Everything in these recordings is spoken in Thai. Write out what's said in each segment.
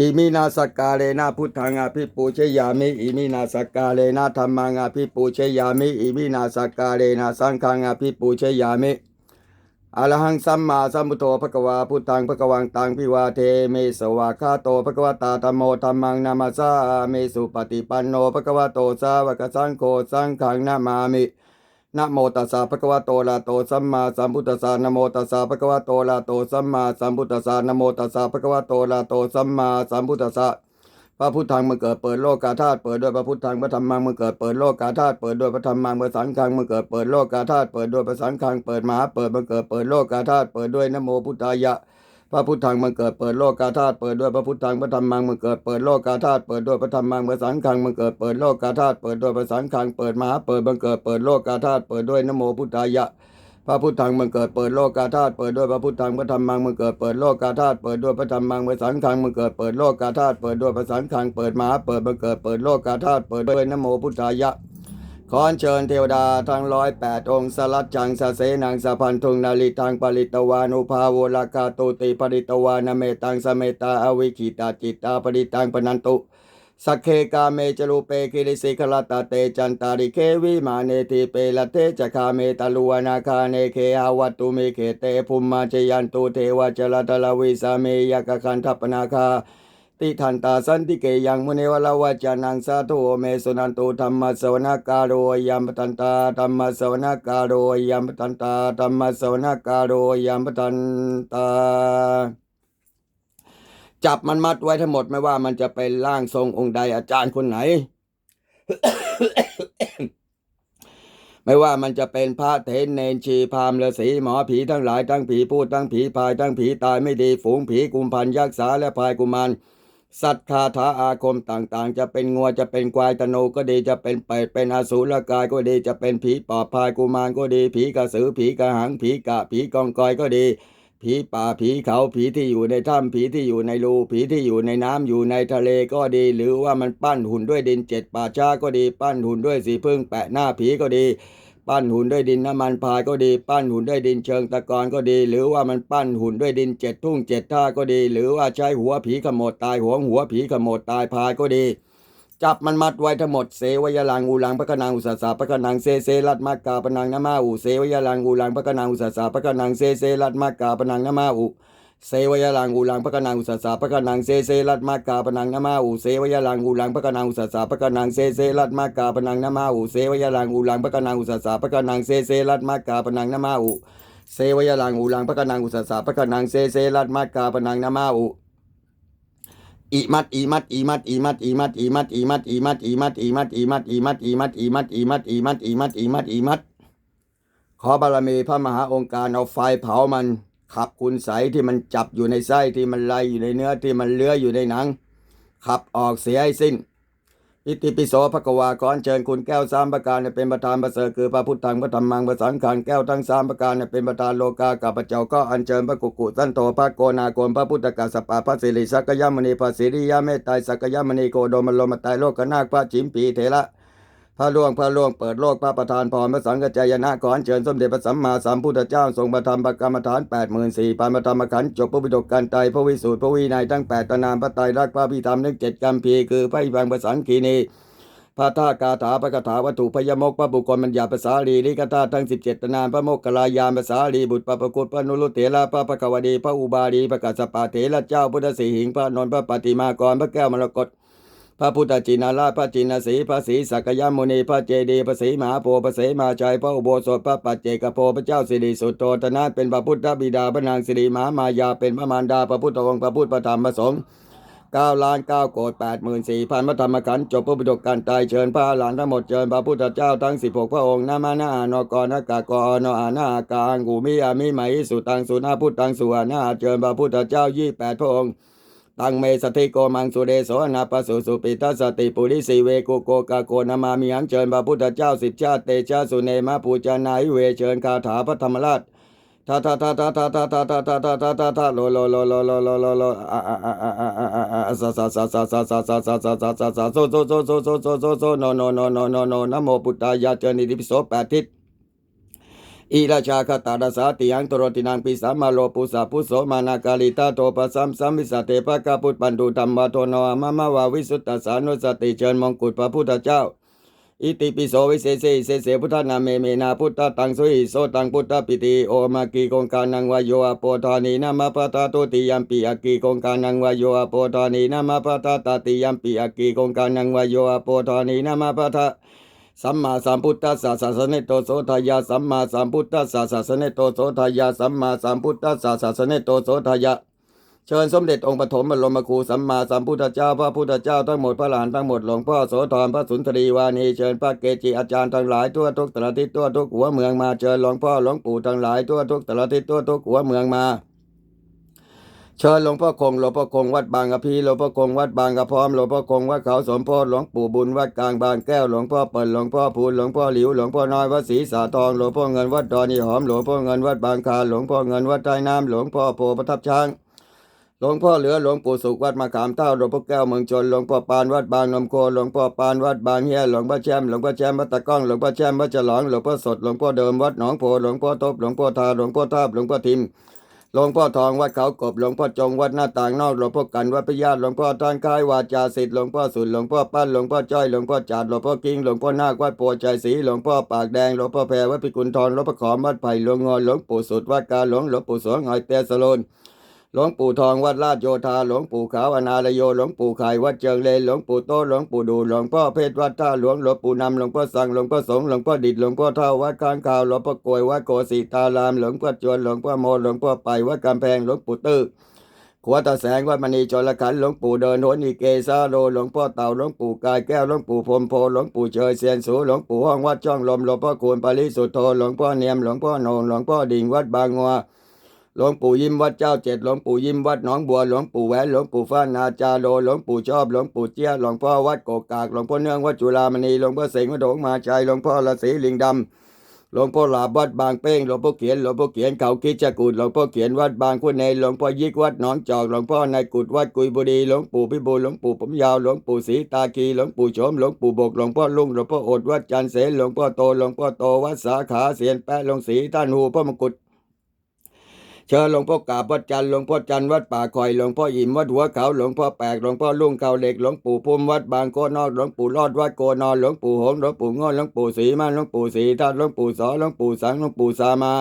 อิมินาสกาเลนะพุทธังอภิปูเชยามิอิมินาสกาเลนะธรรมังอภิปูเชยามิอิมินาสกาเลนะสังฆังอภิปูเชยามิอรหังสัมมาสัมพุทโธภะควาพุทธังภะควังตังพิวาเทเมสวากขาโตภะคะวตาธัมโมธัมมังนามาสาเมสุปฏิปันโนภะควะโตสาวกสังโฆสังฆังนามามิ นะโมตัสสะภะคะวะโตอะระหะโตสัมมาสัมพุทธัสสะนะโมตัสสะภะคะวะโตอะระหะโตสัมมาสัมพุทธัสสะนะโมตัสสะภะคะวะโตอะระหะโตสัมมาสัมพุทธัสสะพระพุทธังมึงเกิดเปิดโลกกาธาตุเปิดด้วยพระพุทธังพระธรรมังมึงเกิดเปิดโลกกาธาตุเปิดด้วยพระธรรมังพระสังฆังมึงเกิดเปิดโลกกาธาตุเปิดด้วยพระสังฆังเปิดมหาเปิดมึงเกิดเปิดโลกกาธาตุเปิดด้วยนะโมพุทธายะ พระพุทธังมึงเกิดเปิดโลกกาธาตุเปิดด้วยพระพุทธังพระธรรมังมึงเกิดเปิดโลกกาธาตุเปิดด้วยพระธรรมังพระสังฆังมึงเกิดเปิดโลกกาธาตุเปิดด้วยพระสังฆังเปิดมหาเปิดมึงเกิดเปิดโลกกาธาตุเปิดด้วยนโมพุทธายะพระพุทธังมึงเกิดเปิดโลกกาธาตุเปิดด้วยพระพุทธังพระธรรมังมึงเกิดเปิดโลกกาธาตุเปิดด้วยพระธรรมังพระสังฆังมึงเกิดเปิดโลกกาธาตุเปิดด้วยพระสังฆังเปิดมหาเปิดมึงเกิดเปิดโลกกาธาตุเปิดด้วยนโมพุทธายะ ขอเชิญเทวดาทั้งร้อยแปดองค์สลัดจังสเสนังสะพันธุงนาลิตังปริตวานุภาโวลากาตุติปริตวานเมตังสเมตาอวิคิตาจิตตาปริตังปนันตุสักเคกาเมจรูเปกิริสิขลตาเตจันตาริเควิมาเนติเปละเตจคาเมตาลุวนาคาเนเคอาวัตุเมเคเตภุมมาเจยันตุเทวจลตลวิสาเมยกคันทัปนาคา ติทันตาสันติเกยังมุเนวลาวจานังสาธุเมสุนันตุธรรมสวนากาโรยัมปตันตาธรรมสวนากาโรยัมปตันตาธรรมสวนากาโรยัมปตันตา จับมันมัดไว้ทั้งหมดไม่ว่ามันจะเป็นร่างทรงองค์ใดอาจารย์คนไหน ไม่ว่ามันจะเป็นพระเถรเนนชีพามฤาษีหมอผีทั้งหลายทั้งผีพูดทั้งผีพายทั้งผีตายไม่ดีฝูงผีกุมพันยักษ์สาและพายกุมาร สัตว์คาถาอาคมต่างๆ จะเป็นงัวจะเป็นควายตโนก็ดีจะเป็นเป็ดเป็นอสูรกายก็ดีจะเป็นผีปอบพายกุมารก็ดี ผีกระสือผีกระหังผีกะผีกองกอยก็ดี ผีป่าผีเขาผีที่อยู่ในถ้ำผีที่อยู่ในรูผีที่อยู่ในน้ำอยู่ในทะเลก็ดี หรือว่ามันปั้นหุ่นด้วยดินเจ็ดป่าช้าก็ดี ปั้นหุ่นด้วยสีพึ่งแปะหน้าผีก็ดี ปั้นหุ่นด้วยดินน้ำมันพายก็ดี ปั้นหุ่นด้วยดินเชิงตะกอนก็ดี หรือว่ามันปั้นหุ่นด้วยดินเจ็ดทุ่งเจ็ดท่าก็ดี หรือว่าใช้หัวผีขโมดตายหัวหัวผีขโมดตายพายก็ดี จับมันมัดไว้ทั้งหมดเสวยลังอูลังพระกนังอุสสาพระกนังเซเซรัตมากาปนังนามาอุเสวยลังอูลังพระกนังอุสสาพระกนังเซเซรัตมากาปนังนามาอุ เสวยลังอูลังพระกนังอุสสาพระกนังเซเซรัตมากาปนังนามาอุเสวยลังอูลังพระกนังอุสสาพระกนังเซเซรัตมากาปนังนามาอุเสวยลังอูลังพระกนังอุสสาพระกนังเซเซรัตมากาปนังนามาอุเสวยลังอูลังพระกนังอุสสาพระกนังเซเซรัตมากาปนังนามาอุอีมัดอีมัดอีมัดอีมัดอีมัดอีมัดอีมัดอีมัดอีมัดอีมัดอีมัดอีมัดอีมัดอีมัดอีมัดอีมัดอีมัดอีมัดอีมัดขอบารมีพระมหาองค์การเอาไฟเผามัน ขับคุณใสที่มันจับอยู่ในไส้ที่มันไลอยู่ในเนื้อที่มันเลื้อยอยู่ในหนัง ขับออกเสียให้สิ้น อิติปิโสภควาขออัญเชิญคุณแก้วสามประการเนี่ยเป็นประธานประเสริฐคือพระพุทธังพระธรรมังพระสังฆังแก้วทั้งสามประการเนี่ยเป็นประธานโลกากับพระเจ้าก็อัญเชิญพระกุกุสันโตพระโกนาโกมพระพุทธกัสสปะพระสิริสักยมณีพระสิริยะเมตไตรสักยมณีโกโดมโลมไตรโลกนาคพระจิมปีเถระ พระล่วงพระล่วงเปิดโลกพระประธานพรพระสังฆจายนะขออัญเชิญสมเด็จพระสัมมาสัมพุทธเจ้าทรงประทานประกรรมฐานแปดหมื่นสี่พันประธรรมขันจบพระวิดกการไตพระวิสูตรพระวินัยทั้งแปดตนามพระไตรรักพระพิธรรมทั้งเจ็ดกัมพีคือพระอิบังพระสังคีนีพระท่ากาถาพระคาถาวัตถุพยมกพระบุคคลบัญญัติภาษาลีลิกธาตุทั้งสิบเจ็ดนานพระโมกขลายานภาษาลีบุตรพระประกุฎพระนุรุเถระพระพระกวดีพระอุบาลีพระกัสสปะเถระเจ้าพุทธสีหิงพระนนท์พระปฏิมากรพระแก้วมรกต พระพุทธจินาราชพระจินสีพระศรีสักยมุนีพระเจดีพระศรีมหาโพธิ์พระเสมาชัยพระอุโบสถพระปัจเจกโพพระเจ้าสิริสุตโตตนะเป็นพระพุทธบิดาพระนางสิริมหามายาเป็นพระมารดาพระพุทธองค์พระพุทธพระธรรมพระสงฆ์เก้าล้านเก้าโกดแปดหมื่นสี่พันพระธรรมขันธ์จบพระบุตรการตายเชิญพระอรหันทั้งหมดเชิญพระพุทธเจ้าทั้งสิบหกพระองค์นามานาอนกรนกากรนอานาอากางกูมิอามิไหมสุตังสุนาพุทธังสุวานาเชิญพระพุทธเจ้ายี่แปดพระองค์ ตังเมสติโกมังสุเดโสนาปสุสุปิตัสติปุริสีเวโกโกกาโกนามามิหังเชิญพระพุทธเจ้าสิบชาติเตชะสุเนมาปูจานาอิเวเชิญคาถาพระธรรมราชทาทาทาทาทาทาทาทาทาทาทาทาทาโลโลโลโลโลโลโลโลอะอะอะอะอะอะอะอะซาซาซาซาซาซาซาซาซาซาซาซาโซโซโซโซโซโซโซโนโนโนโนโนโนนะโมพุทธายะเจริญอิติปิโสแปดทิศ อิราชาคตาดาสาติยังตรตินังปิสัมมาโลปุสาพุโสมานากาลิตาโตปะสัมสัมวิสเตปะกาพุทปันดุธรรมวาโตโนอามมาวาวิสุตตสานุสติเชิญมงกุฎพระพุทธเจ้า อิติปิโสวิเศษเสเสเสพุทธนาเมเมนาพุทธตังสุหิโสตังพุทธปิติโอมากีกงการนังวายโยอโปธานีนามาปตาตุติยัมปิอากีกงการนังวายโยอโปธานีนามาปตาตติยัมปิอากีกงการนังวายโยอโปธานีนามาปตา สัมมาสัมพุทธัสสะสะสเนโตโสทายาสัมมาสัมพุทธัสสะสะสเนโตโสทายาสัมมาสัมพุทธัสสะสะสเนโตโสทายาเชิญสมเด็จองค์ปฐมบรมครูสัมมาสัมพุทธเจ้าพระพุทธเจ้าทั้งหมดพระหลานทั้งหมดหลวงพ่อโสธรพระสุนทรีวานีเชิญพระเกจิอาจารย์ทั้งหลายทั่วทุกตระทิศทั่วทุกหัวเมืองมาเชิญหลวงพ่อหลวงปู่ทั้งหลายทั่วทุกตระทิศทั่วทุกหัวเมืองมา เชิญหลวงพ่อคงหลวงพ่อคงวัดบางกะพีหลวงพ่อคงวัดบางกะพร้อมหลวงพ่อคงวัดเขาสมโพธิหลวงปู่บุญวัดกลางบางแก้วหลวงพ่อเปิดหลวงพ่อพูนหลวงพ่อหลิวหลวงพ่อน้อยวัดศรีสาทองหลวงพ่อเงินวัดดอนนี่หอมหลวงพ่อเงินวัดบางคาหลวงพ่อเงินวัดใต้น้ำหลวงพ่อโพประทับช้างหลวงพ่อเหลือหลวงปู่สุขวัดมะขามเต้าหลวงพ่อแก้วเมืองชนหลวงพ่อปานวัดบางนมโคหลวงพ่อปานวัดบางเฮียหลวงพ่อแชมหลวงพ่อแชมวัดตะก้องหลวงพ่อแชมวัดฉลองหลวงพ่อสดหลวงพ่อเดิมวัดหนองโพหลวงพ่อทบหลวงพ่อทาหลวงพ่อทาบหลวงพ่อทิม หลวงพ่อทองวัดเขากบหลวงพ่อจงวัดหน้าต่างนอกหลวงพ่อกันวัดพญาหลวงพ่อท่านคายวาจาสิทธิ์หลวงพ่อสุดหลวงพ่อปั้นหลวงพ่อจ้อยหลวงพ่อจัดหลวงพ่อกิ้งหลวงพ่อนาควัดโพใจศรีหลวงพ่อปากแดงหลวงพ่อแพรวัดพิกุลทองหลวงพ่อขอมวัดไผ่หลวงงอหลวงปู่สุดวัดกาหลวงหลวงปู่สวงหอยเตสโลน หลวงปู่ทองวัดลาดโยธา หลวงปู่ขาวอนาลโย หลวงปู่ไข่วัดเจิงเลนหลวงปู่โต หลวงปู่ดู หลวงพ่อเพชรวัดท่าหลวง หลวงปู่นำหลวงพ่อสัง หลวงพ่อสง หลวงพ่อดิด หลวงพ่อเท่า วัดข้างข่าว หลวงพ่อกวยวัดโกสีตาราม หลวงพ่อจวน หลวงพ่อโมหลวงพ่อไปวัดกำแพง หลวงปู่ตื้อขวตาแสงวัดมณีจรขันหลวงปู่เดินโหนีเกซาโลหลวงพ่อเต่าหลวงปู่กายแก้วหลวงปู่พรมโพหลวงปู่เชยเซียนสูหลวงปู่ห้องวัดช่องลมหลวงพ่อคูณปริสุทธโธหลวงพ่อเนียมหลวงพ่อโหนงหลวงพ่อดิ่งวัดบางงัว หลวงปู่ยิ้มวัดเจ้าเจ็ดหลวงปู่ยิ้มวัดหนองบัวหลวงปู่แหวนหลวงปู่ฟ้านาจาโลหลวงปู่ชอบหลวงปู่เจี้ยหลวงพ่อวัดโกกากหลวงพ่อเนื่องวัดจุฬามณีหลวงพ่อเสงวัดโดงมาชัยหลวงพ่อละศีลิงดำหลวงพ่อหลาบวัดบางเป้งหลวงพ่อเขียนหลวงพ่อเขียนเขาคิดจกูดหลวงพ่อเขียนวัดบางคุณเนหลวงพ่อยิกวัดหนองจอกหลวงพ่อในกุดวัดกุยบุรีหลวงปู่พิบูลหลวงปู่ผมยาวหลวงปู่ศรีตาคีหลวงปู่โฉมหลวงปู่บกหลวงพ่อลุงหลวงพ่ออดวัดจันเสนหลวงพ่อโตหลวงพ่อโตวัดสาขาเสียนแปะหลวงศรีท่านหูพ่อมกุฎ เชิญหลวงพ่อกาบวัดจันทร์หลวงพ่อจันทร์วัดป่าคอยหลวงพ่ออิ่มวัดหัวเขาหลวงพ่อแปกหลวงพ่อลุงเขาเหล็กหลวงปู่พุ่มวัดบางโคนอกหลวงปู่รอดวัดโกนอนหลวงปู่หงหลวงปู่ง้อหลวงปู่ศรีมันหลวงปู่ศรีทัตหลวงปู่สอหลวงปู่สังหลวงปู่สามา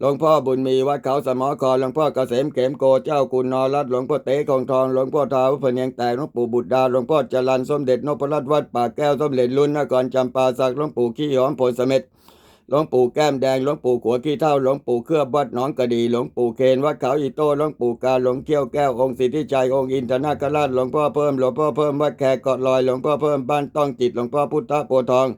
หลวงพ่อบุญมีวัดเขาสมอคอหลวงพ่อเกษมเขมโกเจ้ากุณนอรัตหลวงพ่อเต๋ของทองหลวงพ่อท้าวพเนียงแตกหลวงปู่บุตรดาหลวงพ่อจรันสมเด็จนพรัตน์วัดป่าแก้วสมเด็จรุ่นนครจำปาสักหลวงปู่ขี้หอมโพธิ์เสม็ด หลวงปู่แก้มแดงหลวงปู่ขัวขี้เท่าหลวงปู่เครือบวัดหนองกระดีหลวงปู่เคนวัดเขาอีโต้หลวงปู่กาหลวงเกี้ยวแก้วองค์สิทธิชัยองค์อินทนาคราชหลวงพ่อเพิ่มหลวงพ่อเพิ่มวัดแขกเกาะลอยหลวงพ่อเพิ่มบ้านต้องจิตหลวงพ่อพุทธโพทอง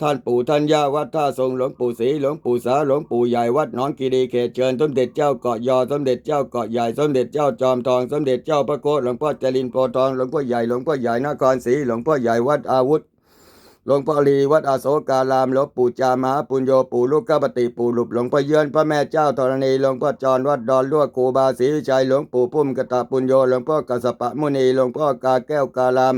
ท่านปู่ท่านย่าวัดท่าทรงหลวงปู่ศรีหลวงปู่สาหลวงปู่ใหญ่วัดหนองกีดีเขตเชิญสมเด็จเจ้าเกาะยอสมเด็จเจ้าเกาะใหญ่สมเด็จเจ้าจอมทองสมเด็จเจ้าพระโกฏหลวงพ่อจรินโพทองหลวงพ่อใหญ่หลวงพ่อใหญ่นครศรีหลวงพ่อใหญ่วัดอาวุธ หลวงพ่อลีวัดอาโศการามหลวงปู่จามหาปุญโยปู่ลูกกปติปู่หลุบหลวงพ่อเยือนพระแม่เจ้าธรณีหลวงพ่อจรวัดดอนลวกครูบาศรีวิชัยหลวงปู่พุ่มกตาปุญโยหลวงพ่อกัสสปะมุนีหลวงพ่อกาแก้วกาลาม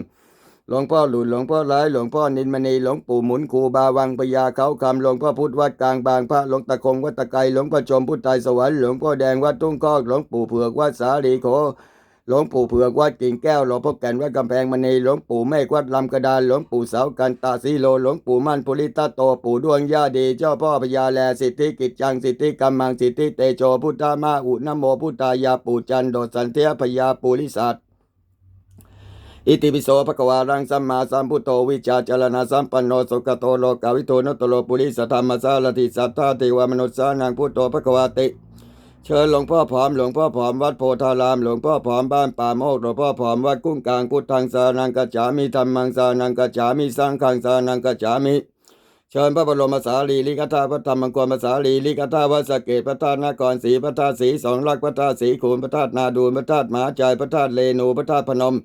หลวงพ่อหลุนหลวงพ่อร้ายหลวงพ่อนินมณีหลวงปู่หมุนครูบาวังพญาเขาคำหลวงพ่อพุทธวัดกลางบางพระหลวงตะคงวัดตะไกหลวงพ่อชมพุทธไตรสวรรค์หลวงพ่อแดงวัดทุ่งคอกหลวงปู่เผือกวัดสาลีโข หลวงปู่เผือกวัดกิ่งแก้วหลวงพ่อแก่นวัดกำแพงมณีหลวงปู่เมฆวัดลำกระดานหลวงปู่เสากันตาสีโลหลวงปู่มั่นปุริตาโตปู่ดวงย่าดีเจ้าพ่อพญาแลสิทธิกิจจังสิทธิกำมังสิทธิเตโชพุทธามาอุนโมพุทธายาปู่จันโดสันเทียพญาปุริสัตอิติปิโสภควารังสัมมาสัมพุทโธวิจาจารณะสัมปันโนสุขโตโลกาวิโทนตโลปุริสธรรมสารติสัทธาเทวมนุษย์สานังพุทโธภควาติ เชิญหลวงพ่อผอมหลวงพ่อผอมวัดโพธาราม หลวงพ่อผอมบ้านป่าโมกหลวงพ่อผอมวัดกุ้งกลางพุทธังสานังกัจฉามิธรรมังสานังกัจฉามิสังฆังสานังกัจฉามิเชิญพระบรมสารีริกธาพระธรรมกรมสารีริกธาวัสเกตพระธาตุนครศรีพระธาตุศรีสองลักษพระธาตุศรีคูนพระธาตุนาดูนพระธาตุหมาใจยพระธาตุเลนูพระธาตุพนม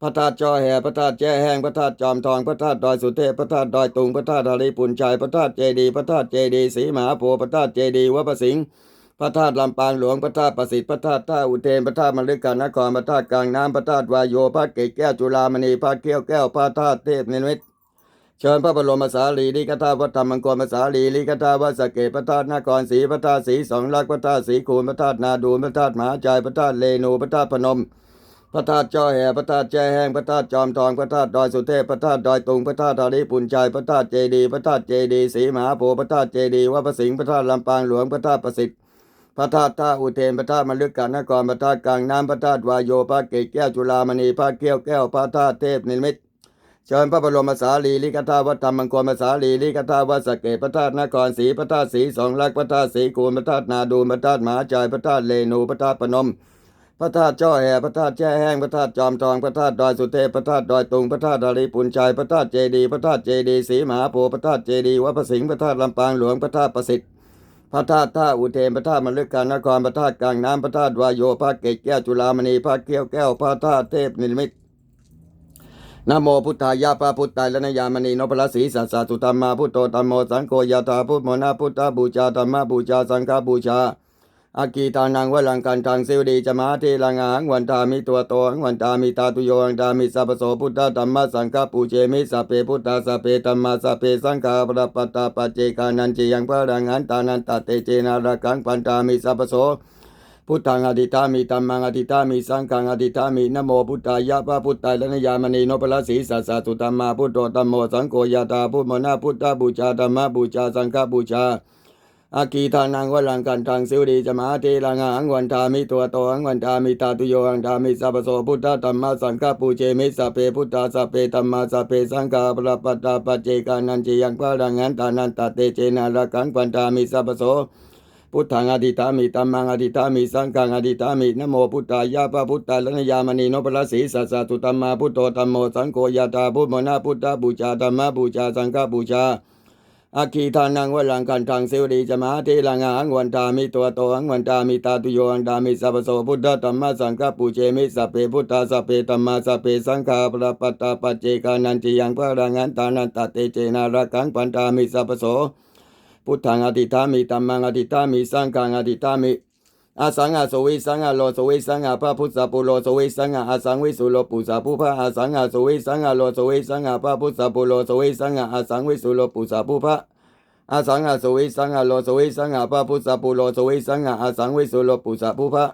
พระธาตุจอแห่พระธาตุแจ้แห้งพระธาตุจอมทองพระธาตุดอยสุเทพพระธาตุดอยตุงพระธาตุทะเลปุนชัยพระธาตุเจดีพระธาตุเจดีศรีมหาโพธิ์พระธาตุเจดีวัดประสิงห์ พระธาตุลำปางหลวงพระธาตุประสิทธิ์พระธาตุท่าอุเทนพระธาตุมฤกานครพระธาตุกลางน้ำพระธาตุวายโยพระเกศแก้วจุฬามณีพระเกี้ยวแก้วพระธาตุเทพนิมิตเชิญพระบรมสารีริกธาตุวัดธรรมังกรมสารีริกธาตุวัดสเกตพระธาตุนครศรีพระธาตุศรีสองลักษ์พระธาตุศรีคูณพระธาตุนาดูนพระธาตุมหาจายพระธาตุเลนูพระธาตุพนมพระธาตุจ้อแห่พระธาตุแจ้แห้งพระธาตุจอมทองพระธาตุดอยสุเทพพระธาตุดอยตุงพระธาตุธาริปุญชัยพระธาตุเจดีพระธาตุเจดีศรีมหาโพธิ์พระธาตุเจดีวัดพระสิงห์พระธาตุลำปางหลวงพระธาตุประสิทธิ์ พระธาตุท่าอุเทนพระธาตุมฤกกานครพระธาตุกลางน้ำพระธาตุวายโยพระเกศแก้วจุฬามณีพระเกี้ยวแก้วพระธาตุเทพนิมิตเชิญพระบรมสารีริกธาตุวัดธรรมังกรมสารีริกธาตุวัดสเกตพระธาตุนครศรีพระธาตุศรีสองลักษพระธาตุศรีคูณพระธาตุนาดูนพระธาตุมหาจายพระธาตุเลนูพระธาตุพนมพระธาตุจ้อแห่พระธาตุแช่แห้งพระธาตุจอมทองพระธาตุดอยสุเทพพระธาตุดอยตุงพระธาตุดาริปุญชัยพระธาตุเจดีพระธาตุเจดีย์ศรีมหาโพพระธาตุเจดีวัดพระสิงห์พระธาตุลำปางหลวงพระธาตุประสิทธิ์ พระธาตุท่าอุเทนพระธาตุมฤกกานครพระธาตุกลางน้ำพระธาตุวายโยพระเกศแก้วจุฬามณีพระเกี้ยวแก้วพระธาตุเทพนิมิตนโมพุทธายะพระพุทธายและนยามณีนพละสีสัสสะตุธรรมาพุทโตธรรมโมสังโฆยะถาพุทธโมนาพุทธบูชาธรรมบูชาสังฆบูชา อากีตานังวลังกันทางสิวดีจะมาเทลังอาหังวันตามิตัวโตหังวันตามิตาตุโยหังตามิสัพพโสพุทธธรรมะสังฆปูเจมิสัพเพพุทธาสัพเพธรรมะสัพเพสังฆาปรปตาปัจเจกานันจิยังพระรังหันตานันตเตเจนาระกังปันตามิสัพพโสพุทธังอดิตามิตัมมังอดิตามิสังฆังอดิตามินโมพุทธายะพระพุทธายละนยามณีนพละสีสัสสะตุตัมมาพุทโธตัมโมสังโฆยะตาพุทโมนาพุทธบูชาธรรมบูชาสังฆบูชา อากีทานังวัลังกันทางสิวดีจะมาเทลังหังวันทามิตัวโตหังวันทามิตาตุโยหังทามิสัพพโสพุทธธรรมสังฆปูเจมิสัพเพพุทธาสัพเพธรรมสัพเพสังฆาปรปัตตาปจเจกานันจิยังพระรังหันตานันตเตเจนาระกังปันทามิสัพพโสพุทธังอดิตามิตัมมังอดิตามิสังฆังอดิตามินะโมพุทธายะพระพุทธาลนยามณีนพละสีสัสสะตุตัมมาพุทโธตัมโมสังโฆยะตาพุทโมนาพุทธบูชาธรรมบูชาสังฆบูชา อาคีทานังวลังกันทางเสวดีจะมาเทลังหังวันตามิตัวโตหังวันตามิตาตุโยหังตามิสัพพโสพุทธธรรมสังฆปูเจมิสัพเพพุทธาสัพเพธรรมสัพเพสังฆาปรปัตตาปัจเจกานันจิยังพระรังหันตานันตเตเจนารักังปันตามิสัพพโสพุทธังอธิตามิตัมมังอธิตามิสังฆังอธิตามิ อาสังอาสวิสังอาโลสวิสังอาพระพุทธปุโลโสวิสังอาอาสังวิสุโลปุสาภูพระอาสังอาสวิสังอาโลสวิสังอาพระพุทธปุโลโสวิสังอาอาสังวิสุโลปุสาภูพระอาสังอาสวิสังอาโลสวิสังอาพระพุทธปุโลโสวิสังอาอาสังวิสุโลปุสาภูพระ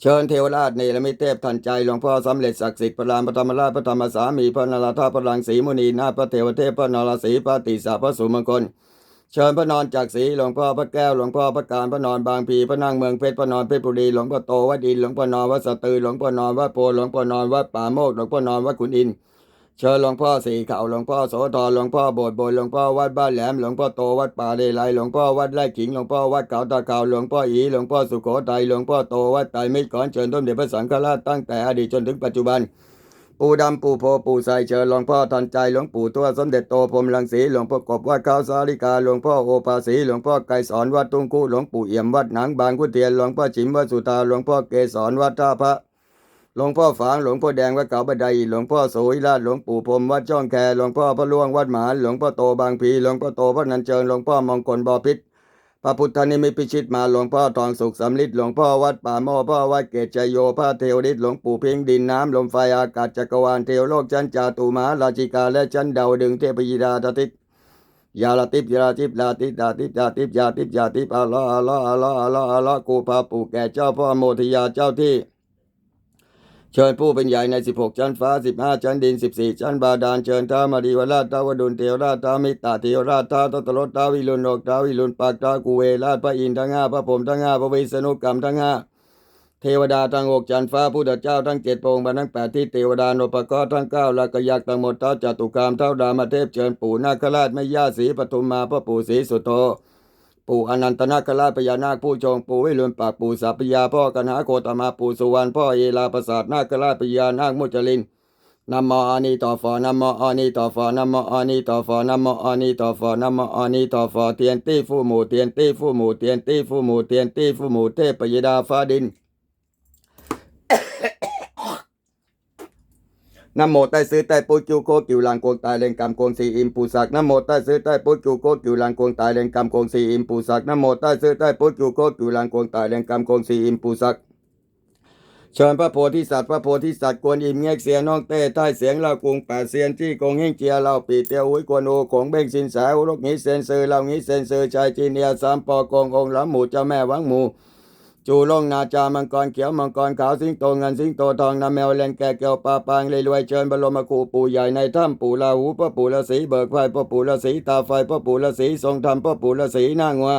เชิญเทวราชเนรมิเทพทันใจหลวงพ่อสำเร็จศักดิ์สิทธิ์พระรามพระธรรมราชพระธรรมสามีพระนราธาพระรังสีมุนีนาพระเทวเทพพระนรสีพระติสาพระสุมงคล เชิญพระนอนจากศรีหลวงพ่อพระแก้วหลวงพ่อพระการพระนอนบางพีพระนางเมืองเพชรพระนอนเพชรบุรีหลวงพ่อโตวัดดินหลวงพ่อนอนวัดสตือหลวงพ่อนอนวัดโพหลวงพ่อนอนวัดป่าโมกหลวงพ่อนอนวัดขุนอินเชิญหลวงพ่อสีเขาหลวงพ่อโสธรหลวงพ่อโบสถ์โบสถ์หลวงพ่อวัดบ้านแหลมหลวงพ่อโตวัดป่าเลไลหลวงพ่อวัดไร่ขิงหลวงพ่อวัดเขาตะเขาหลวงพ่ออีหลวงพ่อสุโขทัยหลวงพ่อโตวัดไตรมิตรขอนเชิญต้นเดชพระสังฆราชตั้งแต่อดีตจนถึงปัจจุบัน ปู่ดำปู่โพปู่ใสเชิญหลวงพ่อทันใจหลวงปู่ตัวสมเด็จโตพรหมรังสีหลวงพ่อกบวัดข้าวสาลิกาหลวงพ่อโอภาสีหลวงพ่อไก่สอนวัดตุ้งกู้หลวงปู่เอี่ยมวัดหนังบางกุเทียนหลวงพ่อจิมวัดสุตาหลวงพ่อเกศรวัดท่าพระหลวงพ่อฝางหลวงพ่อแดงวัดเขาบันไดหลวงพ่อโสยราชหลวงปู่พรมวัดจ้องแคหลวงพ่อพระล่วงวัดหมานหลวงพ่อโตบางพีหลวงพ่อโตพระนันเจิญหลวงพ่อมองคลบอพิษ พระพุทธนิมิตพิชิตมาหลวงพ่อทองสุขสำลิดหลวงพ่อวัดป่าหม้อพ่อวัดเกศชยโยพระเทวฤทธิ์หลวงปู่เพียงดินน้ำลมไฟอากาศจักรวาลเทวโลกชั้นจาตุมาราชิกาและชั้นดาวดึงเทพยิดาตติยาลาติปยาลาติปลาติปยาติปยาติปยาติปยาติปอัลลอฮ์อัลลอฮ์อัลลอฮ์อัลลอฮ์อัลลอฮ์กูพาปู่แก่เจ้าพ่อโมทิยาเจ้าที่ เชิญผู้เป็นใหญ่ใน 16 ชั้นฟ้า 15 ชั้นดิน 14 ชั้นบาดาล เชิญท้ามาดีวราชท้าวดุลเทวราชท้ามิตรตาเทวราชท้าตตรสท้าวิรุณโอกท้าวิรุณปากท้ากูเวราชพระอินทร์ทั้งห้าพระพรหมทั้งห้าพระวิษณุกรรมทั้งห้าเทวดาทั้งหกจันฟ้าพุทธเจ้าทั้งเจ็ดพระองค์บรรทั้งแปดที่เทวดานพกรทั้งเก้าละกยักษ์ทั้งหมดท้าจตุคามเท้าดามเทพเชิญปู่นาคราชแม่ย่าศรีปทุมมาพระปู่ศรีสุโธ ปู่อนันตนาคราชพญานาคผู้ชงปู่วิรุณปากปู่สัพพยาพ่อกนหาโคตมาปู่สุวรรณพ่อเอลาประสาทนาคราชพญานาคมุจลินนะโมอานีต่อฟอนะโมอานีต่อฟอนะโมอานีต่อฟอนะโมอานีต่อฟอนะโมอานีต่อฟอเตียนตี้ฟู่หมู่เตียนตี้ฟู่หมู่เตียนตี้ฟู่หมู่เตียนตี้ฟู่หมู่เทพปยดาฟ้าดิน นโมใต้ซื้อใต้ปุจจุโคกิวลังโกงตายเรงกรรมโกงสีอิมปูสักนโมใต้ซื้อใต้ปุจจุโคกิวลังโกงตายเรงกรรมโกงสีอิมปูสักนโมใต้ซื้อใต้ปุจจุโคกิวลังโกงตายเรงกรรมโกงสีอิมปูสักเชิญพระโพธิสัตว์พระโพธิสัตว์กวนอิมเงกเสียน้องเต้ใต้เสียงเล่ากรุงแปดเซียนจี้กงเฮงเจียเล่าปีเตียวอุ้ยกวนโอของเบ้งสินสายอุรกงี้เซนเซอเหล่างี้เซนเซือชายจีเนียสามปอกงองหลำหมู่เจ้าแม่วังหมู่ จูลงนาจามังกรเขียวมังกรขาวสิงโตเงินสิงโตทองนาแมวเลนแก่เกียวปลาปางเลยรวยเชิญบรมครูปู่ใหญ่ในถ้ำปู่ลาหูพ่อปู่ฤาษีเบิกไฟพ่อปู่ฤาษีตาไฟพ่อปู่ฤาษีทรงธรรมพ่อปู่ฤาษีหน้างัว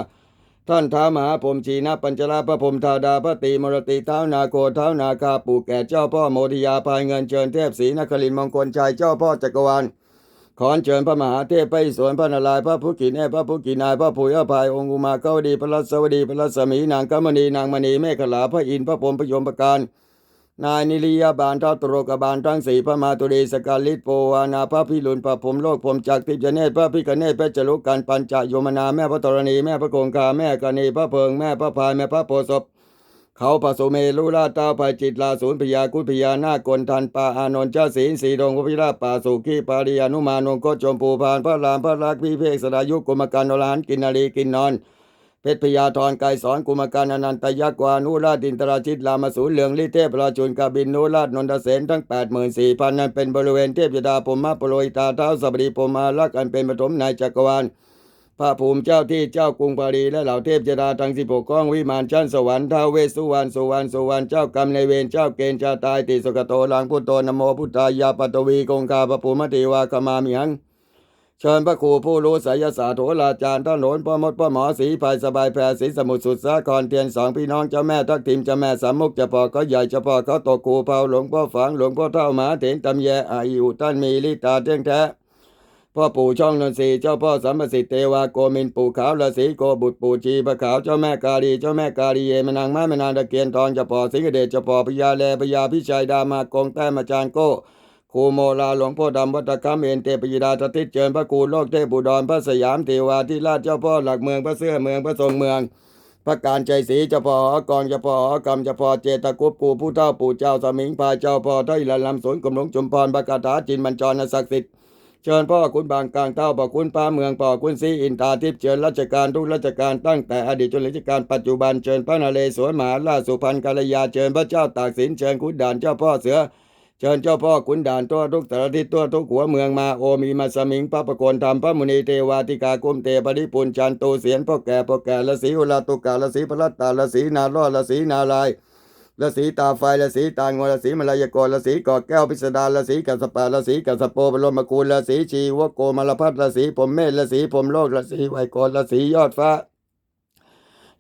ท่านท้ามหาพรหมชีนะปัญจลาพระพรหมธาดาพระตีมรติเท้านาโคเท้านาคาปู่แก่เจ้าพ่อโมทิยาพายเงินเชิญเทพศรีนครินมงคลชัยเจ้าพ่อจักรวาล ขอนเชิญพระมหาเทพไปสวนพระนารายพระพุกินแอพระพุกินนายพระภูยพายองค์ุมาเกาวดีพระรัศวดีพระรัศมีนางกมณีนางมณีเมฆลาพระอินทพระพรมพระยมประการนายนิริยาบาลท้าตรกบาลทั้งสี่พระมาตุรีสกาลิตโปวานาพระพิรุณพระพรมโลกพรมจักทิพย์เนตรพระพิกเนตรเพชรลุกันปัญจโยมนาแม่พระธรณีแม่พระคงคาแม่กณีพระเพิงแม่พระพายแม่พระโพศพ เขาปสุเมลุราตาภัยจิตลาศูนย์พยากุพยานาคกลทันปาอานนท์เจ้าศีลสีดงพระพิราป่าสุขีปาริยานุมานงโกจมปูพานพระรามพระรักพิเภกสดายุกุมการนรานกินนารีกินนอนเพชรพยาธรไกรสอนกุมการอนันตยักวานุราดินตราชิตลามาสูรเหลืองลิเทพราชุนกาบินนุราชนนทเสนทั้ง 84,000 นั้นเป็นบริเวณเทพยดาพรหมะปโรยตาเท้าสัปดีพรหมาลักษันเป็นปฐมในจักรวาล พระภูมิเจ้าที่เจ้ากรุงปารีและเหล่าเทพยดาทั้งสิบหกก้องวิมานชั้นสวรรค์ท้าเวสสุวรรณสุวรรณสุวรรณเจ้ากรรมในเวรเจ้าเกณฑ์เจ้าตายติสกโตลังพุทโตนโมพุทธายาปตวีกงคาปภูมิติวากมามิหังเชิญพระครูผู้รู้ไสยศาสตร์โหราจารย์ท่านโหนพ่อมดพ่อหมอสีภัยสบายแพรศรีสมุทรสุดสาครเทียนสองพี่น้องเจ้าแม่ทักทิมเจ้าแม่สามมุกเจ้าพ่อก็ใหญ่เจ้าพ่อเขาตกครูเผาหลวงพ่อฝังหลวงพ่อเท่าหมาเถนตำแยอายุท่านมีลิตาเที่ยงแท้ พ่อปู่ช่องนนทรีเจ้าพ่อสัมปสิทธิ์เทวาโกมินปู่ขาวฤาษีโกบุตรปู่ชีพระขาวเจ้าแม่กาลีเจ้าแม่กาลีเยมนางไม้มนางตะเกียนทองเจ้าพ่อสิงห์เดชเจ้าพ่อพญาแลพญาพิชัยดามากงแต้มาจารย์โก้ครูโมลาหลวงพ่อดำวัตกรรมเอ็นเตปยิดาสถิตเจิญพระกูลโลกเทพบุดรพระสยามเทวาธิราชเจ้าพ่อหลักเมืองพระเสื้อเมืองพระทรงเมืองพระการใจศีเจ้าพ่อหอกองเจ้าพ่อหอกรรมเจ้าพ่อเจตกุปปูผู้เท่าปู่เจ้าสมิงพาเจ้าพ่อไทยละลำสนกรมหลวงจุมพรประกาศาจินบัญจรศักดิ์สิทธิ์ เชิญพ่อคุณบางกลางเต้าพ่อคุณป้าเมืองพ่อคุณศรีอินทาทิพย์เชิญราชการทุกราชการตั้งแต่อดีตจนถึงราชการปัจจุบันเชิญพระนเรศวรมหาราชสุพรรณกาลยาเชิญพระเจ้าตากสินเชิญคุณด่านเจ้าพ่อเสือเชิญเจ้าพ่อขุนด่านตัวทุกสารทิศตัวทุกหัวเมืองมาโอมีมาสมิงพระประโกนธรรมพระมุนีเทวาติกากุมเตปริปุญจันตูเสียนพ่อแก่พ่อแก่ละสีอุลาตุกาละสีพระรัตตาละสีนาล้อละสีนาลาย ละสีตาไฟละสีตางวละสีมลายกรละสีกอดแก้วพิสดารละสีกัสปะละสีกัสโปบรมกูลละสีชีวโกมลพัทละสีผมเมธละสีผมโลกละสีไวยกรละสียอดฟ้า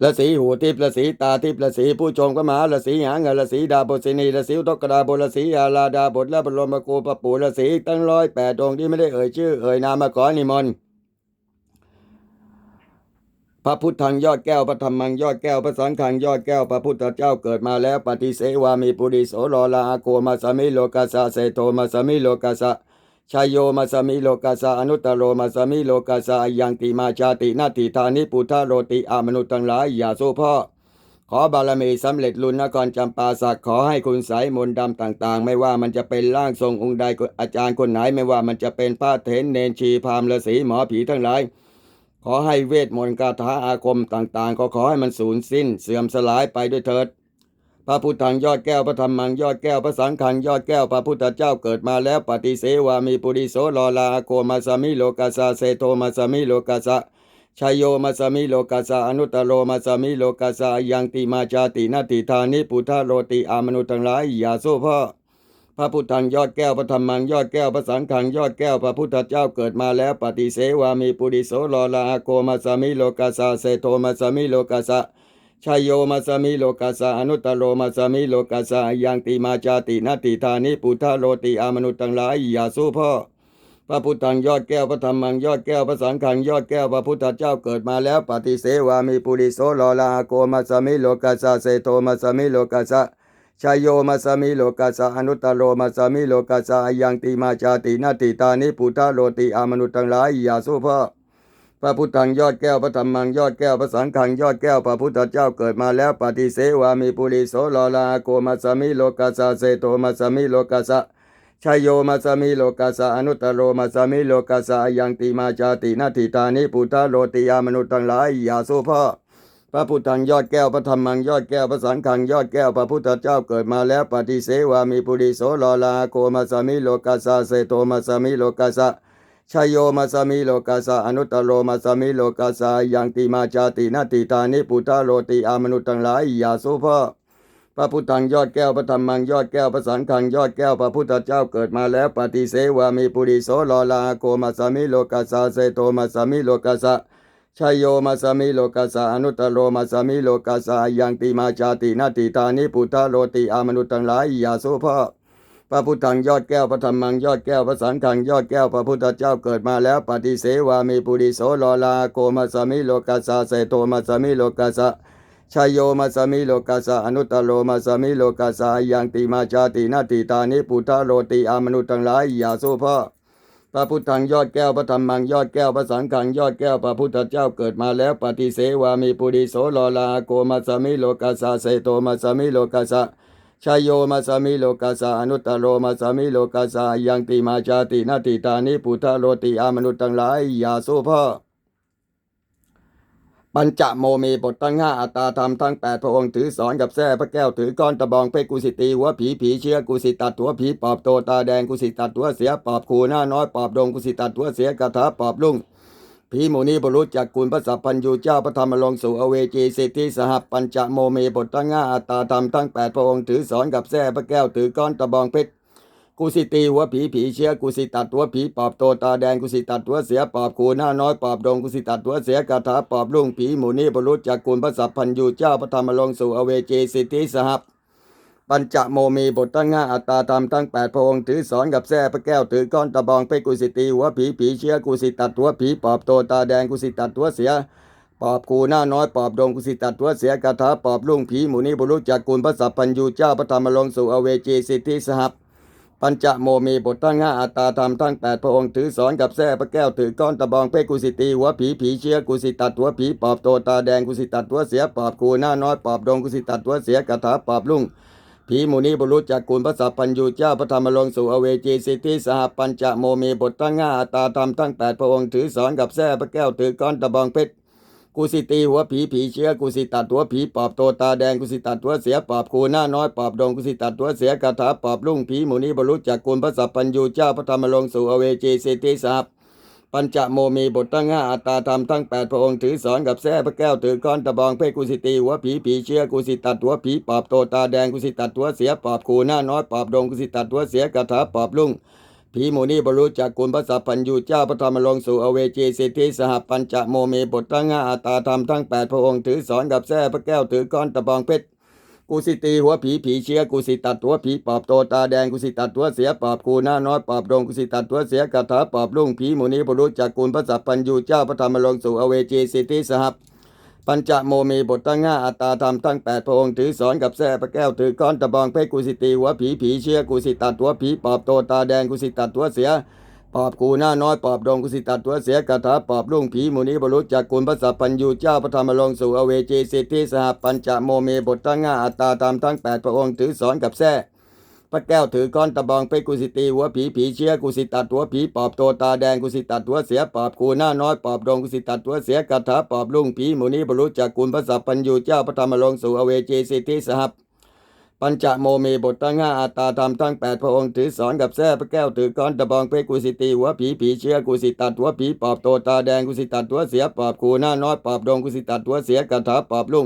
ละสีหูทิพย์ละสีตาทิพย์ละสีผู้ชมก็มาละสีหางละสีดาบทศินีละสีอุทกดาบทละสีอาลาดาบทและบรมกูปปูละสีตั้งร้อยแปดองที่ไม่ได้เอ่ยชื่อเอ่ยนามมาขอนิมนต์ พระพุทธังยอดแก้วพระธรรมังยอดแก้วพระสังฆังยอดแก้วพระพุทธเจ้าเกิดมาแล้วปฏิเสวามีปุริโสโลลาอาโกมาสมิโลกาสะเสโทมาสมิโลกาสะชายโยมาสมิโลกาสะอนุตตโรมาสมิโลกาสะยังติมาชาตินาติธานิปุทธโรติอามนุษย์ทั้งหลายอย่าสู้พ่อขอบารมีสำเร็จลุนนครจำปาสักขอให้คุณสายมนต์ดำต่างๆ ไม่ว่ามันจะเป็นร่างทรงองค์ใดอาจารย์คนไหนไม่ว่ามันจะเป็นพระเถรเนนชีพามฤาษีหมอผีทั้งหลาย ขอให้เวทมนต์คาถาอาคมต่างๆ ก็ขอให้มันสูญสิ้น เสื่อมสลายไปด้วยเถิด พระพุทธังยอดแก้วพระธรรมังยอดแก้วพระสังฆังยอดแก้วพระพุทธเจ้าเกิดมาแล้วปฏิเสวามีปุริโสลอลาโกมาสมิโลกาสาเซโทมาสมิโลกาสะชัยโยมาสมิโลกาสาอนุตตรโรมาสมิโลกาสายังติมาจาตินาติธานิปุทธโรติอามนุทั้งหลายอย่าสู้พ่อ พระพุทธังยอดแก้วพระธรรมังยอดแก้วพระสังฆังยอดแก้วพระพุทธเจ้าเกิดมาแล้วปฏิเสวามีปุริโสลลาอาโกมาสมิโลกาสาเซโทมาสมิโลกาสะชัยโยมาสมิโลกาสาอนุตตโรมาสมิโลกาสายังติมาจาตินาติธานิปุทธโรติอามนุษย์ทั้งหลายอย่าสู้พ่อพระพุทธังยอดแก้วพระธรรมังยอดแก้วพระสังฆังยอดแก้วพระพุทธเจ้าเกิดมาแล้วปฏิเสวามีปุริโสลลาอาโกมาสมิโลกาสาเซโทมาสมิโลกาสะ ชายโยมาสมิโลกาสะอนุตตโรมาสมิโลกาสะยังติมาจาตินาติตานิปุทธโรติอามนุษย์ทั้งหลายอย่าสู้พ่อพระพุทธังยอดแก้วพระธรรมังยอดแก้วพระสังฆังยอดแก้วพระพุทธเจ้าเกิดมาแล้วปฏิเสวามีปุริโสโลลาโกมาสมิโลกาสะเซโตมาสมิโลกาสะชายโยมาสมิโลกาสะอนุตตโรมาสมิโลกาสะยังติมาจาตินาติตานิปุทธโรติอามนุษย์ทั้งหลายอย่าสู้พ่อ พระพุทธังยอดแก้วพระธรรมังยอดแก้วพระสังฆังยอดแก้วพระพุทธเจ้าเกิดมาแล้วปฏิเสวามีปุริโสลอลาโกมาสามิโลกาสาเซโตมาสามิโลกาสะชยโยมาสามิโลกาสะอนุตตโรมาสามิโลกาสายังติมาจาตินาติตานิปุตตาโรติอามนุษย์ทั้งหลายอย่าสู้พ่อพระพุทธังยอดแก้วพระธรรมังยอดแก้วพระสังฆังยอดแก้วพระพุทธเจ้าเกิดมาแล้วปฏิเสวามีปุริโสลอลาโกมาสามิโลกาสาเซโตมาสามิโลกาสะ ชยโยมาสมิโลกาสาอนุตตโรมาสมิโลกาสายังติมาจาตินาติตานิปุตตาโรติอามนุษย์ทั้งหลายอย่าสู้พ่อพระพุทธังยอดแก้วพระธรรมังยอดแก้วพระสังฆังยอดแก้วพระพุทธเจ้าเกิดมาแล้ว ปฏิเสวามีปุริโสลอลาโกมาสมิโลกาสาเซโตมาสมิโลกาสะชายโยมาสมิโลกาสะอนุตตโรมาสมิโลกาสายังติมาจาตินาติตานิปุตตาโรติอามนุษย์ทั้งหลายอย่าสู้พ่อ พระพุทธังยอดแก้วพระธรรมังยอดแก้วพระสังฆังยอดแก้วพระพุทธเจ้าเกิดมาแล้วปฏิเสวามีปุริโสลลาโกมาสมิโลกาสาเซโตมาสมิโลกาสาชายโยมาสมิโลกาสาอนุตตโรมาสมิโลกาสายังติมาจาตินาติตานิพุทธโรติอามนุษย์ทั้งหลายอย่าสู้พ่อ ปัญจโมมีบทตั้งห้าอัตตาธรรมทั้งแปดพระองค์ถือสอนกับแท้พระแก้วถือก้อนตะบองเพชรกุสิตีหัวผีผีเชื้อกุสิตัดหัวผีปอบโตตาแดงกุสิตัดหัวเสียปอบคูหน้าน้อยปอบดงกุสิตัดหัวเสียกระถาปอบลุ่งผีหมูนีบรรลุจากกุลพระสัพพัญญูเจ้าพระธรรมลงสู่อเวจีสิทธิสหปัญจโมมีบทตั้งห้าอัตตาธรรมทั้งแปดพระองค์ถือสอนกับแท้พระแก้วถือก้อนตะบองเพชร กุสิตีหัวผีผีเชื้อกุสิตัดหัวผีปอบโตตาแดงกุสิตัดหัวเสียปอบคูหน้าน้อยปอบดงกุสิตัดหัวเสียกาถาปอบลุงผีหมูนี่บรรลุจากกุลพระสัพพัญญูเจ้าพระธรรมลงสู่อเวจีสิทธิสหับปัญจโมมีบทตั้งห้าอัตตาธรรมทั้งแปดพระองค์ถือสอนกับแท้พระแก้วถือก้อนตะบองไปกุสิตีหัวผีผีเชื้อกุสิตัดหัวผีปอบโตตาแดงกุสิตัดหัวเสียปอบคูหน้าน้อยปอบดงกุสิตัดหัวเสียกาถาปอบลุงผีหมูนี่บรรลุจากกุลพระสัพพัญญูเจ้าพระธรรมลงสู่อเวจีสิทธิสหับ ปัญจโมมีบททั้งห้าอัตตาธรรมทั้งแปดพระองค์ถือสอนกับแท้พระแก้วถือก้อนตะบองเพชรกุสิตีหัวผีผีเชื้อกุสิตัดหัวผีปอบโตตาแดงกุสิตัดหัวเสียปอบคูหน้าน้อยปอบดงกุสิตัดหัวเสียกะถาปอบลุ่งผีมูนีบรรลุจากกุลพระสัพพัญญูเจ้าพระธรรมลงสู่อเวจีสิทธิสหปัญจโมมีบททั้งห้าอัตตาธรรมทั้งแปดพระองค์ถือสอนกับแท้พระแก้วถือก้อนตะบองเพชร กุสิตีหัวผีผีเชื้อกุสิตัดหัวผีปอบโตตาแดงกุสิตัดหัวเสียปอบคูหน้าน้อยปอบดงกุสิตัดหัวเสียกถาปอบลุ่งผีหมูนีบรรลุจากกุลพระสัพพัญญูเจ้าพระธรรมลงสู่อเวจีสิทธิสัพปัญจโมมีบทตั้งห้าอัตตาธรรมทั้งแปดพระองค์ถือสอนกับแท้พระแก้วถือก้อนตะบองเพชกุสิตีหัวผีผีเชื้อกุสิตัดหัวผีปอบโตตาแดงกุสิตัดหัวเสียปอบคูหน้าน้อยปอบดงกุสิตัดหัวเสียกระถาปอบลุ่ง ผีหมูนี่บรรลุจากกุลพระสัพพัญญูเจ้าพระธรรมลงสู่อเวจีสิทธิสหปัญจโมมีบททั้งห้าอัตาธรรมทั้งแปดพระองค์ถือสอนกับแท้พระแก้วถือก้อนตะบองเพชรกุสิตีหัวผีผีเชื้อกุสิตัดหัวผีปอบโตตาแดงกุสิตัดหัวเสียปอบคูหน้าน้อยปอบดงกุสิตัดหัวเสียกะถาปอบลุ่งผีหมูนี่บรรลุจากกุลพระสัพพัญญูเจ้าพระธรรมลงสู่อเวจีสิทธิสหปัญ ปัญจโมมีบทตั้งห้าอัตตาธรรมทั้งแปดพระองค์ถือสอนกับแท้พระแก้วถือก้อนตะบองเพชรกุสิตีหัวผีผีเชื้อกุสิตัดหัวผีปอบโตตาแดงกุสิตัดหัวเสียปอบกูหน้าน้อยปอบดงกุสิตัดตัวเสียกถาปอบลุงผีหมูนีบรรลุจากกุลพระสัพพัญญูเจ้าพระธรรมลงสู่อเวจีสิทธิสหปัญจโมเมบทตั้งห้าอัตตาตามทั้งแปดพระองค์ถือสอนกับแท้พ ระแก้วถือก้อนตะบองไปกุสิตีหัวผีผีเชื้อกุสิตัดหัวผีปอบโตตาแดงกุสิตัดหัวเสียปอบกูหน้าน้อยปอบดงกุสิตัดหัวเสียกถาปอบลุงผีหมูนี้บรรลุจากกุลพระสัพพัญญูเจ้าพระธรรมลงสู่อเวจีสิทธิสหปัญจโมเมบทตั้งห้าอัตาธรรมทั้งแปดพระองค์ถือสอนกับแท้พระแก้วถือก้อนตะบองเพชรกุสิตีหัวผีผีเชื้อกุสิตัดหัวผีปอบโตตาแดงกุสิตัดหัวเสียปอบคูหน้าน้อยปอบดงกุสิตัดหัวเสียกถาปอบลุง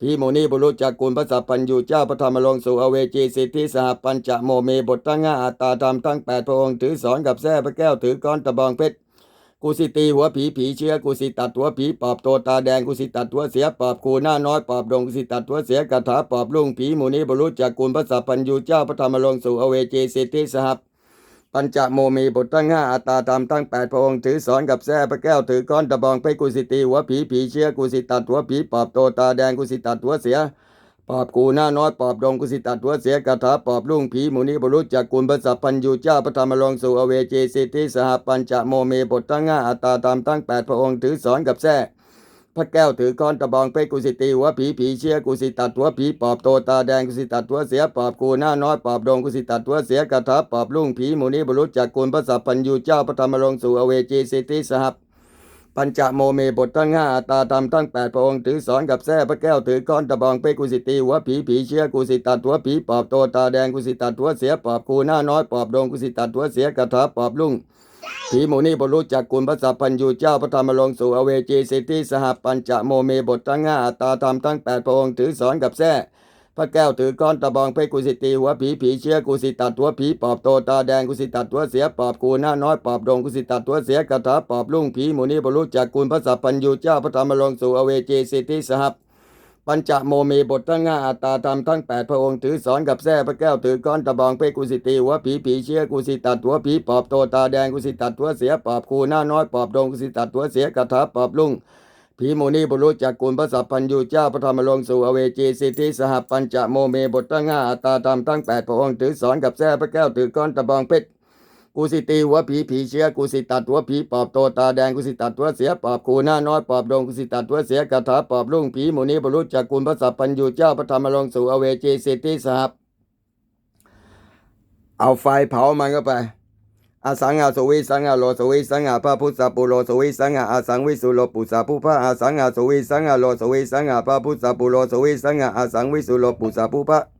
ผีโมนีบุรุษจากกุลพระสัพพัญญูเจ้าพระธรรมลงสู่อเวจีสิทธิสหปัญจโมมีบทตั้งห้าอัตตาธรรมทั้งแปดพระองค์ถือสอนกับแท้พระแก้วถือก้อนตะบองเพชรกุสิตีหัวผีผีเชื้อกุสิตัดหัวผีปอบโตตาแดงกุสิตัดหัวเสียปอบคูหน้าน้อยปอบดงกุสิตัดหัวเสียกะถาปอบลุงผีหมูนีบรรลุจากกุลพระสัพพัญญูเจ้าพระธรรมลงสู่อเวจีสิทธิสหับ ปัญจโมมีบทตั้งห้าอัตตาธรรมทั้งแปดพระองค์ถือสอนกับแท้พระแก้วถือก้อนตะบองไปกุสิตีหัวผีผีเชื้อกุสิตัดหัวผีปอบโตตาแดงกุสิตัดหัวเสียปอบกูหน้าน้อยปอบดงกุสิตัดหัวเสียกถาปอบลุงผีหมูนีบรรลุจากกุลพระสัพพัญญูเจ้าพระธรรมลงสู่อเวจีสิทธิสหปัญจโมมีบทตั้งห้าอัตตาธรรมทั้งแปดพระองค์ถือสอนกับแท้ พระแก้วถือก้อนตะบองไปกุสิตีหัวผีผีเชี่ยกุสิตัดหัวผีปอบโตตาแดงกุสิตัดหัวเสียปอบกูหน้าน้อยปอบดงกุสิตัดหัวเสียกถาปอบลุงผีหมูนี้บรรลุจากกุลพระสัพพัญญูเจ้าพระธรรมลงสู่อเวจีสิทธิสหปปัญจโมเมบทตั้งห้าตาธรรมตั้งแปดพระองค์ถือสอนกับแท้พระแก้วถือก้อนตะบองเปกุสิตีหัวผีผีเชี่ยกุสิตัดหัวผีปอบโตตาแดงกุสิตัดหัวเสียปอบคูหน้าน้อยปอบดงกุสิตัดหัวเสียกระถาปอบลุ่ง ผีหมูนี่บรรลุจากกุลพระสัพพัญญูเจ้าพระธรรมลงสู่อเวจีสิทธิสหปัญจโมเมบทตั้งห้าอัตตาธรรมตั้งแปดพระองค์ถือสอนกับแท้พระแก้วถือก้อนตะบองเพชรกุสิตีหัวผีผีเชี่ยกุสิตัดหัวผีปอบโตตาแดงกุสิตัดหัวเสียปอบกูหน้าน้อยปอบดงกุสิตัดหัวเสียกระถาปอบลุ่งผีหมูนี่บรรลุจากกุลพระสัพพัญญูเจ้าพระธรรมลงสู่อเวจีสิทธิสหปั ปัญจโมเมบทตั้งห้าอัตตาธรรมทั้งแปดพระองค์ถือสอนกับแท้พระแก้วถือก้อนตะบองเพชรกุสิตีหัวผีผีเชี่ยกุสิตัดหัวผีปอบโตตาแดงกุสิตัดหัวเสียปอบคูหน้าน้อยปอบดงกุสิตัดหัวเสียกระถาปอบลุ่งผีโมนีบุรุษจากกุลพระสัพพัญญูเจ้าพระธรรมลงสู่อเวจีสิทธิสหปัญจโมเมบทตั้งห้าอัตตาธรรมตั้งแปดพระองค์ถือสอนกับแท้พระแก้วถือก้อนตะบองเพชร กุสิตีหัวผีผีเชื้อกุสิตัดหัวผีปอบโตตาแดงกุสิตัดหัวเสียปอบคูหน้าน้อยปอบดงกุสิตัดหัวเสียกระถาปอบลุ่งผีโมนีบุรุจากกุลพระสัพพัญญูเจ้าพระธรรมลงสู่อเวจีสิทธิสหเอาไฟเผามันเข้าไปอาสังอาสวิสังอาโลสวิสังอาพระพุทธปุโรสวิสังอาอาสังวิสุโลปุสาภุพะอาสังอาสาวิสังอาพระพุทธปุโรสวิสังอาสังวิสุโลปุสาภุพะอาสังอาสวิสังอาโลสวิสังอาพระพุทธปุโรสวิสังอาอาสังวิสุโลปุสาภุพะอาสังอาสวิสังอาโลสวิสังอาพระ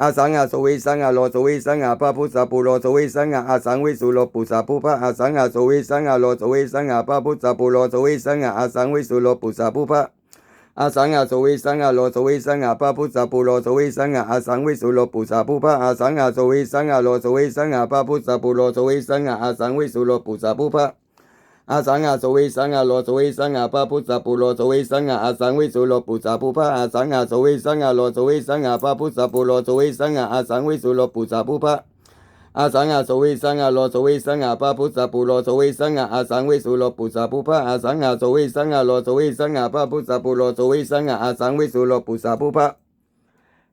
阿三啊，所谓三啊，罗所 wisa 菩萨不 loso 啊，阿三为俗罗菩萨不怕。阿 sapulo 罗所谓 wisa nga 所为僧阿阿僧为俗罗菩萨不怕 sapupa asanga 怕菩萨 wisa nga loso 菩萨不怕 nga papu sapulo aso wisa nga asangwe. 阿僧啊，所谓僧啊，罗所谓僧啊，怕菩萨不罗所谓僧啊，阿僧 isanga 怕阿僧 pusapulo asawe isanga asawe sulopusa pupa asanga asawe isanga losowe isanga apa pusapulo asawe 为娑罗菩萨不怕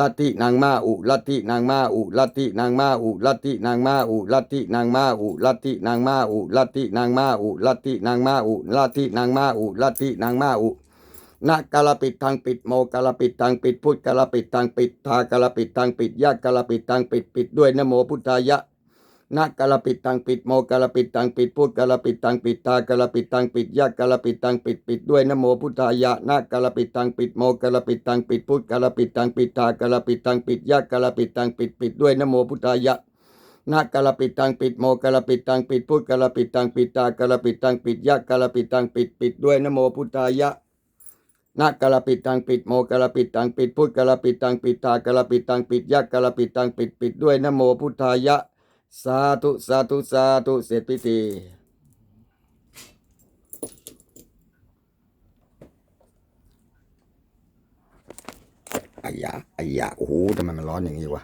ลัทธินางมาอุลัทธินางมาอุลัทธินางมาอุลัทธินางมาอุลัทธินางมาอุลัทธินางมาอุลัทธินางมาอุลัทธินางมาอุลัทธินางมาอุลัทธินางมาอุนะกาลปิดทางปิดโมกาลปิดทางปิดพุทธกาลปิดทางปิดทากาลปิดทางปิดยะกาลปิดทางปิดปิดด้วยนโมพุทธายะ นะกาลปิดทางปิดโมกาลปิดทางปิดพุทธกาลปิดทางปิดทากาลปิดทางปิดยะกาลปิดทางปิดปิดด้วยนะโมพุทธายะนะกาลปิดทางปิดโมกาลปิดทางปิดพุทธกาลปิดทางปิดทากาลปิดทางปิดยะกาลปิดทางปิดปิดด้วยนโมพุทธายะนะกาลปิดตังปิดโมกาลปิดตังปิดพุทธกาลปิดตังปิดตากาลปิดตังปิดยะกาลปิดตังปิดปิดด้วยนโมพุทธายะนะกาลปิดตังปิดโมกาลปิดตังปิดพุทธกาลปิดตังปิดตากาลปิดตังปิดยะกาลปิดตังปิดปิดด้วยนโมพุทธายะ สาธุ สาธุ สาธุ เสร็จพิธีอายะอายะโอ้โหทำไมมันร้อนอย่างนี้วะ